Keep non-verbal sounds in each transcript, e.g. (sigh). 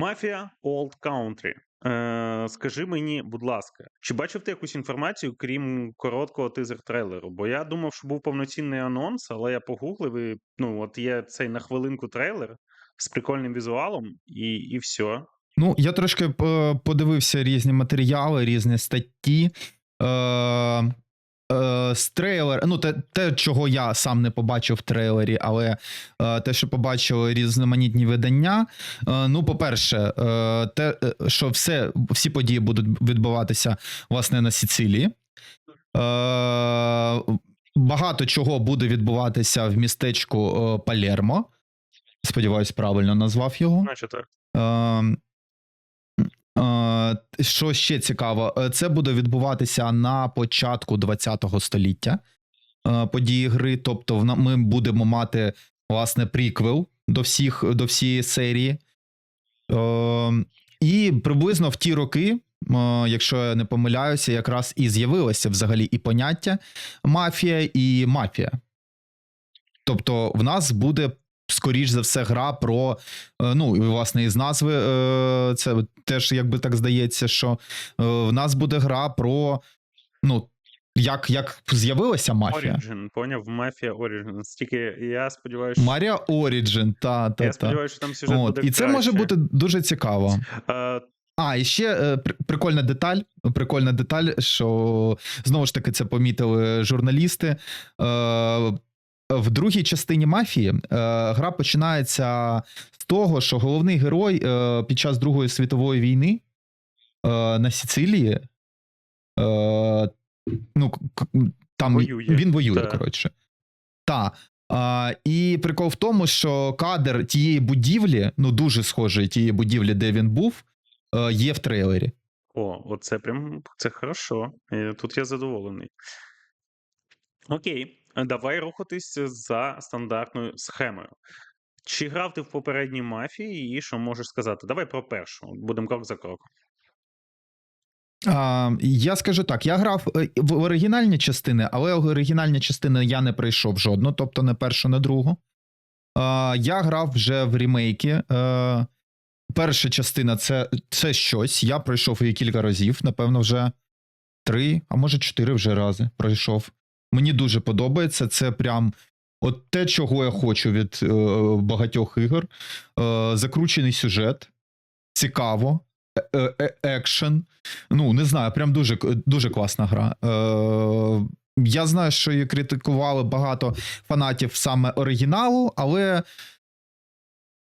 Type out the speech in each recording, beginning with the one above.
Мафія Old Country. Е, скажи мені, будь ласка, чи бачив ти якусь інформацію, крім короткого тизер-трейлеру? Бо я думав, що був повноцінний анонс, але я погуглив і ну, от є цей на хвилинку трейлер з прикольним візуалом, і, і все. Ну, я трошки е, подивився різні матеріали, різні статті. Е, е, з трейлер, ну, те, те, чого я сам не побачив в трейлері, але е, те, що побачили різноманітні видання. Е, ну, по-перше, е, те, е, що все, всі події будуть відбуватися власне на Сицилії. Е, багато чого буде відбуватися в містечку е, Палермо. Сподіваюсь, правильно назвав його. Наче так. Е, Що ще цікаво, е, це буде відбуватися на початку 20-го століття е, події гри. Тобто, ми будемо мати власне приквел до всіх до всієї серії. Е, І приблизно в ті роки, е, якщо я не помиляюся, якраз і з'явилося взагалі і поняття мафія, і мафія. Тобто, в нас буде. Скоріш за все, гра про Е, Ну, і власне, із назви е, це теж якби так здається, що е, в нас буде гра про ну, як, як з'явилася мафія. Origin, поняв? Мафія Origin. Тільки я сподіваюся, Марія Оріджин, та, та, я сподіваюся, що там сюжет От, буде і це краще. може бути дуже цікаво. Е, А, і ще е, при- прикольна деталь. Прикольна деталь, що знову ж таки це помітили журналісти. Е, в другій частині мафії е, гра починається з того, що головний герой е, під час Другої світової війни е, на Сицилії. Е, ну, там Воює. він воює, Та. коротше. Так. А, і прикол в тому, що кадр тієї будівлі, ну дуже схожий тієї будівлі, де він був, е, є в трейлері. О, оце прям це хорошо. Тут я задоволений. Окей, давай рухатись за стандартною схемою. Чи грав ти в попередній мафії, і що можеш сказати? Давай про першу. Будемо крок за кроком. А, я скажу так: я грав е, в оригінальні частини, але оригінальні частини я не пройшов жодну, тобто не першу, не другу. А, я грав вже в ремейки. Е, перша частина це, це щось. Я пройшов її кілька разів, напевно, вже три, а може чотири вже рази пройшов. Мені дуже подобається. Це прям от те, чого я хочу від е, багатьох ігор. Е, закручений сюжет, цікаво, е, е, екшен. Ну, не знаю, прям дуже, дуже класна гра. Е, я знаю, що її критикували багато фанатів саме оригіналу, але.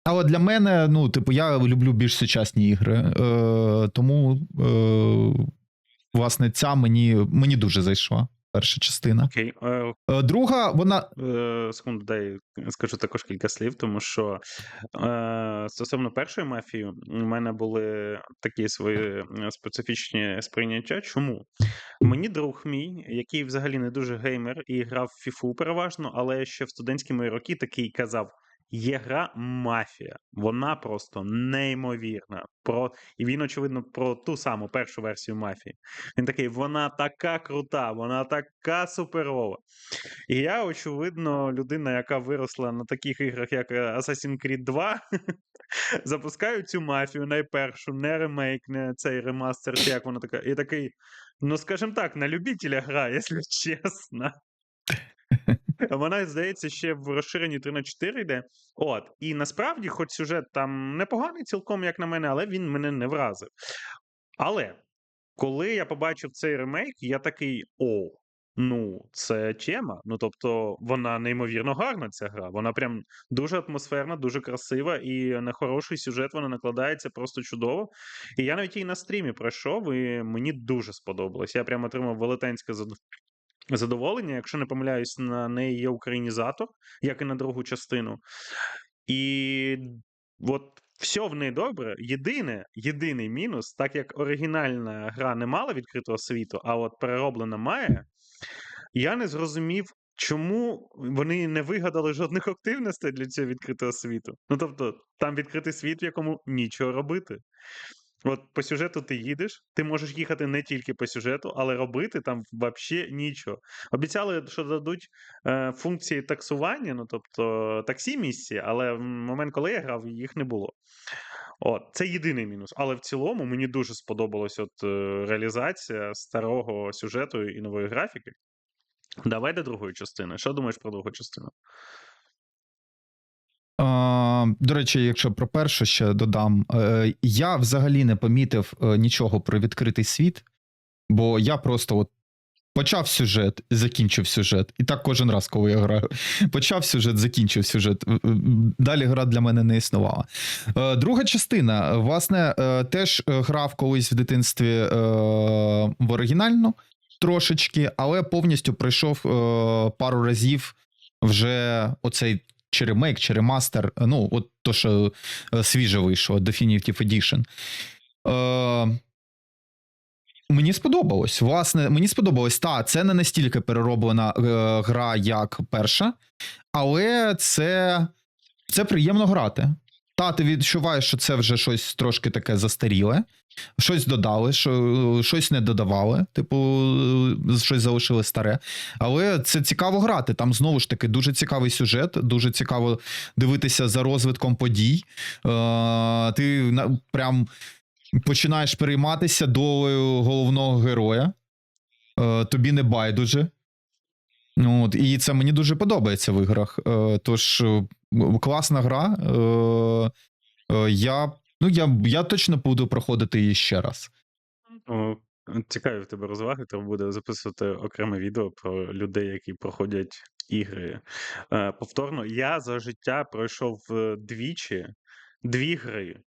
Але для мене, ну, типу, я люблю більш сучасні ігри. Е, тому, е, власне, ця мені, мені дуже зайшла. Перша частина. Окей. Е, Е, друга, вона. е, секунду, дай скажу також кілька слів, тому що стосовно першої мафії, у мене були такі свої специфічні сприйняття. Чому? Мені друг мій, який взагалі не дуже геймер і грав в фіфу переважно, але ще в студентські мої роки такий казав. Є гра мафія, вона просто неймовірна. Про і він, очевидно, про ту саму першу версію мафії. Він такий: вона така крута, вона така суперова. І я, очевидно, людина, яка виросла на таких іграх, як е, Assassin's Creed 2, (laughs) запускаю цю мафію найпершу, не ремейк, не цей ремастер, як вона така. І такий, ну скажімо так, на любителя гра, (laughs) якщо чесно. Вона, здається, ще в розширенні 3 на 4 йде. От. І насправді, хоч сюжет там непоганий, цілком, як на мене, але він мене не вразив. Але коли я побачив цей ремейк, я такий: о, ну, це тема. Ну, тобто, вона неймовірно гарна, ця гра. Вона прям дуже атмосферна, дуже красива, і на хороший сюжет вона накладається просто чудово. І я навіть її на стрімі пройшов, і мені дуже сподобалось. Я прям отримав велетенське задоволення. Якщо не помиляюсь, на неї є українізатор, як і на другу частину. І от все в неї добре. Єдине, єдиний мінус, так як оригінальна гра не мала відкритого світу, а от перероблена має, я не зрозумів. Чому вони не вигадали жодних активностей для цього відкритого світу? Ну тобто, там відкритий світ, в якому нічого робити. От по сюжету ти їдеш, ти можеш їхати не тільки по сюжету, але робити там взагалі нічого. Обіцяли, що дадуть е, функції таксування, ну тобто таксі місії, але в момент, коли я грав, їх не було. От, це єдиний мінус. Але в цілому мені дуже сподобалась от е, реалізація старого сюжету і нової графіки. Давай до другої частини. Що думаєш про другу частину? До речі, якщо про першу ще додам, е, я взагалі не помітив е, нічого про відкритий світ, бо я просто от почав сюжет, закінчив сюжет. І так кожен раз, коли я граю. (laughs) Почав сюжет, закінчив сюжет. Далі гра для мене не існувала. Е, Друга частина, власне, теж грав колись в дитинстві в оригінальну трошечки, але повністю пройшов пару разів вже оцей чи ремейк, чи ремастер. Ну, от то, що е, свіже вийшло, Definitive Edition. Е, Мені сподобалось. Власне, мені сподобалось. Та, це не настільки перероблена е, гра, як перша, але це, це приємно грати. Та, ти відчуваєш, що це вже щось трошки таке застаріле, щось додали, що, щось не додавали, типу, щось залишили старе. Але це цікаво грати. Там знову ж таки дуже цікавий сюжет, дуже цікаво дивитися за розвитком подій. Е, ти прям починаєш перейматися долею головного героя. Е, тобі не байдуже. От, і це мені дуже подобається в іграх. Е, тож класна гра. Е, е, я, ну, я, я точно буду проходити її ще раз. Цікаві в тебе розваги, треба буде записувати окреме відео про людей, які проходять ігри е, повторно. Я за життя пройшов двічі дві гри.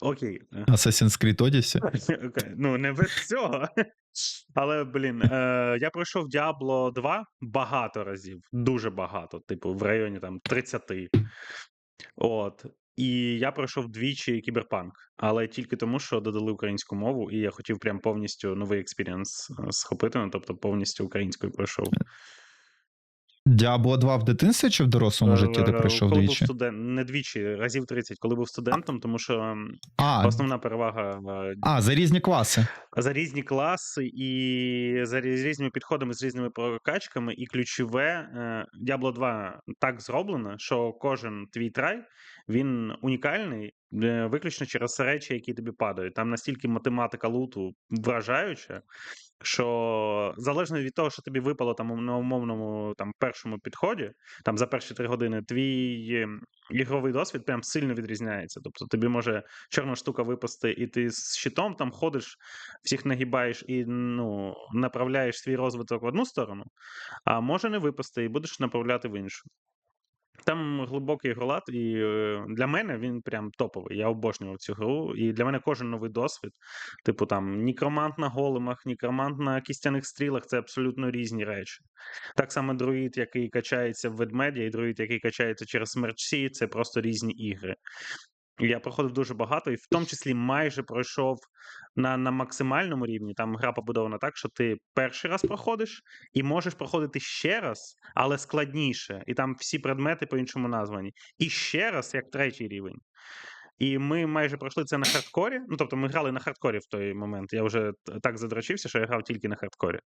Окей. Assassin's Creed Odyssey. (laughs) Окей, Ну, не без цього. Але, блін, е, я пройшов Діабло 2 багато разів, дуже багато, типу, в районі там 30. От. І я пройшов двічі кіберпанк, але тільки тому, що додали українську мову, і я хотів прям повністю новий експірієнс е, схопити, ну, тобто повністю українською пройшов. Diablo 2 в дитинстві чи в дорослому житті ти Е, пройшов коли двічі? був студент, не двічі, разів 30, коли був студентом, тому що А, основна перевага е, а, за різні класи. за різні класи і за різними підходами, з різними прокачками. І ключове е, Diablo 2 так зроблено, що кожен твій трай він унікальний. Виключно через речі, які тобі падають. Там настільки математика луту вражаюча, що залежно від того, що тобі випало там на умовному там першому підході, там за перші три години, твій е, ігровий досвід прям сильно відрізняється. Тобто тобі може чорна штука випасти, і ти з щитом там ходиш, всіх нагибаєш і ну, направляєш свій розвиток в одну сторону, а може не випасти, і будеш направляти в іншу. Там глибокий ігролад, і е, для мене він прям топовий. Я обожнював цю гру. І для мене кожен новий досвід, типу там нікромант на големах, нікромант на кістяних стрілах це абсолютно різні речі. Так само друїд, який качається в ведмедя, і друїд, який качається через смерчі, це просто різні ігри. Я проходив дуже багато, і в тому числі майже пройшов на, на максимальному рівні. Там гра побудована так, що ти перший раз проходиш і можеш проходити ще раз, але складніше. І там всі предмети по-іншому названі. І ще раз, як третій рівень. І ми майже пройшли це на хардкорі. Ну, тобто, ми грали на хардкорі в той момент. Я вже так задрочився, що я грав тільки на хардкорі.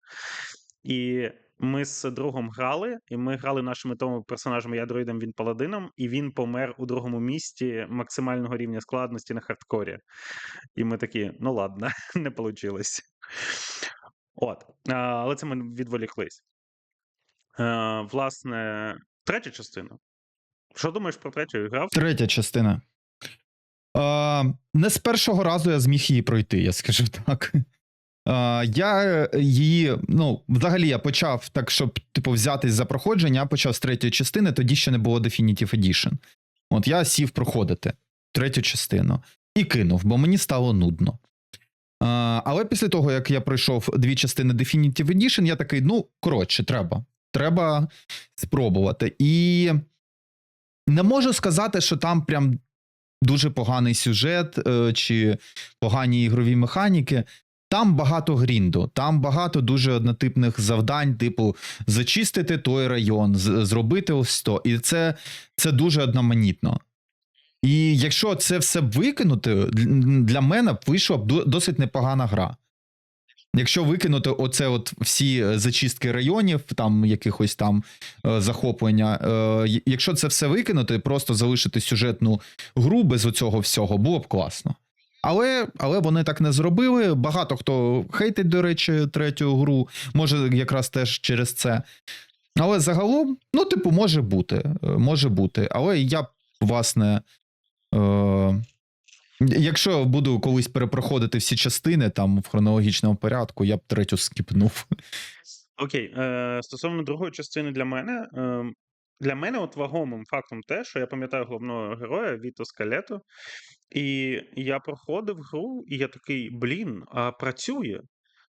І ми з другом грали, і ми грали нашими тому персонажами я він паладином, і він помер у другому місті максимального рівня складності на хардкорі. І ми такі, ну ладно, (laughs) не вийшло. От. Але це ми відволіклись. Е, власне, третя частина. Що думаєш про третю? Грав? Третя частина. А, не з першого разу я зміг її пройти, я скажу так. А, я її, ну, взагалі, я почав так, щоб типу, взятись за проходження, я почав з третьої частини, тоді ще не було Definitive Edition. От я сів проходити третю частину і кинув, бо мені стало нудно. А, але після того, як я пройшов дві частини Definitive Edition, я такий, ну, коротше, треба. Треба спробувати. І не можу сказати, що там прям дуже поганий сюжет е, чи погані ігрові механіки. Там багато грінду, там багато дуже однотипних завдань, типу зачистити той район, зробити ось то. І це, це дуже одноманітно. І якщо це все викинути, для мене б вийшла б досить непогана гра. Якщо викинути оце от всі зачистки районів, там якихось там е, захоплення, е, якщо це все викинути, просто залишити сюжетну гру без оцього всього, було б класно. Але, але вони так не зробили. Багато хто хейтить, до речі, третю гру, може, якраз теж через це. Але загалом, ну, типу, може бути. е, Може бути. Але я власне. Е- Якщо буду колись перепроходити всі частини там в хронологічному порядку, я б третю скіпнув. Окей, е, стосовно другої частини для мене. Е, для мене от вагомим фактом те, що я пам'ятаю головного героя Віто Скалето, і я проходив гру, і я такий, блін, а працює.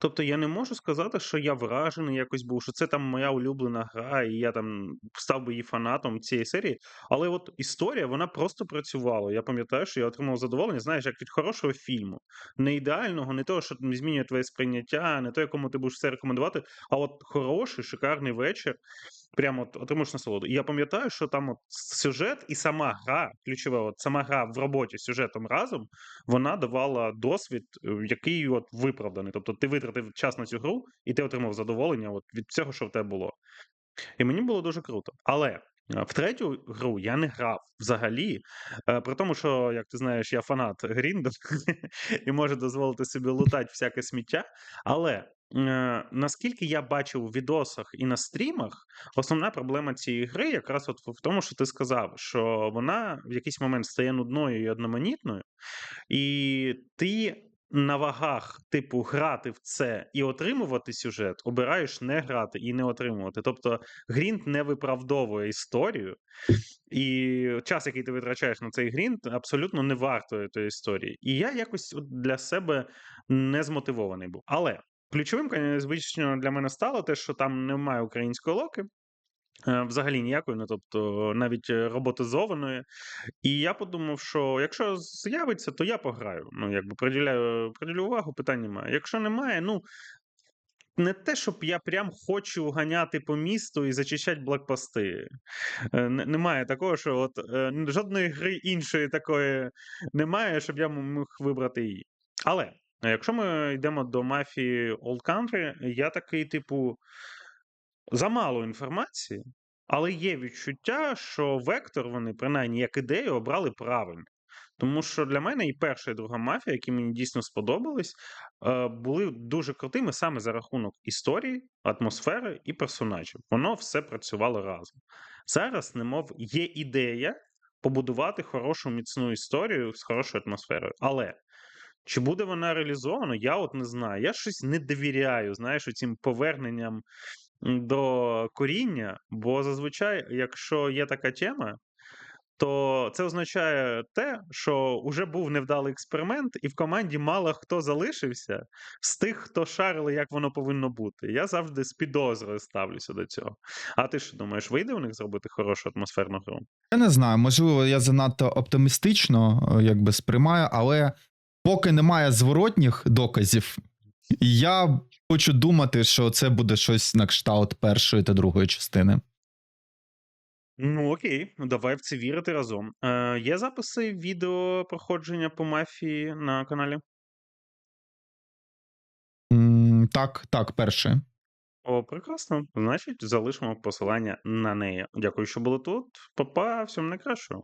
Тобто я не можу сказати, що я вражений якось був, що це там моя улюблена гра, і я там став би її фанатом цієї серії. Але от історія, вона просто працювала. Я пам'ятаю, що я отримав задоволення, знаєш, як від хорошого фільму. Не ідеального, не того, що змінює твоє сприйняття, не того, якому ти будеш все рекомендувати, а от хороший, шикарний вечір. Прямо от отримуєш насолоду. І я пам'ятаю, що там от сюжет і сама гра, ключова, от сама гра в роботі з сюжетом разом, вона давала досвід, е, який от виправданий. Тобто ти витратив час на цю гру, і ти отримав задоволення от від всього, що в тебе було. І мені було дуже круто. Але в третю гру я не грав взагалі. е, При тому, що, як ти знаєш, я фанат Грінду (laughs) і можу дозволити собі лутати всяке сміття. Але е, наскільки я бачив у відосах і на стрімах, основна проблема цієї гри якраз от в тому, що ти сказав, що вона в якийсь момент стає нудною і одноманітною, і ти на вагах, типу, грати в це і отримувати сюжет, обираєш не грати і не отримувати. Тобто грінт не виправдовує історію, і час, який ти витрачаєш на цей грінт, абсолютно не вартує тої історії. І я якось для себе не змотивований був. Але ключовим, звично, для мене стало те, що там немає української локи. е, Взагалі ніякої, ну тобто навіть е, роботизованої. І я подумав, що якщо з'явиться, то я пограю. Ну, якби приділяю, приділю увагу, питань немає. Якщо немає, ну не те, щоб я прям хочу ганяти по місту і зачищати блокпости. Е, Немає такого, що от жодної гри іншої такої немає, щоб я міг вибрати її. Але якщо ми йдемо до мафії Old Country, я такий, типу, замало інформації, але є відчуття, що вектор вони, принаймні, як ідею, обрали правильно. Тому що для мене і перша, і друга мафія, які мені дійсно сподобались, е, були дуже крутими саме за рахунок історії, атмосфери і персонажів. Воно все працювало разом. Зараз, немов, є ідея побудувати хорошу міцну історію з хорошою атмосферою. Але чи буде вона реалізована, я от не знаю. Я щось не довіряю, знаєш, цим поверненням до коріння, бо зазвичай, якщо є така тема, то це означає те, що вже був невдалий експеримент, і в команді мало хто залишився з тих, хто шарили, як воно повинно бути. Я завжди з підозрою ставлюся до цього. А ти що думаєш, вийде у них зробити хорошу атмосферну гру? Я не знаю, можливо, я занадто оптимістично е, якби сприймаю, але поки немає зворотніх доказів, я хочу думати, що це буде щось на кшталт першої та другої частини. Ну окей, ну давай в це вірити разом. Е, є записи відео проходження по мафії на каналі? М, Так, так, першої. О, прекрасно. Значить, залишимо посилання на неї. Дякую, що були тут. Па-па, всього найкращого.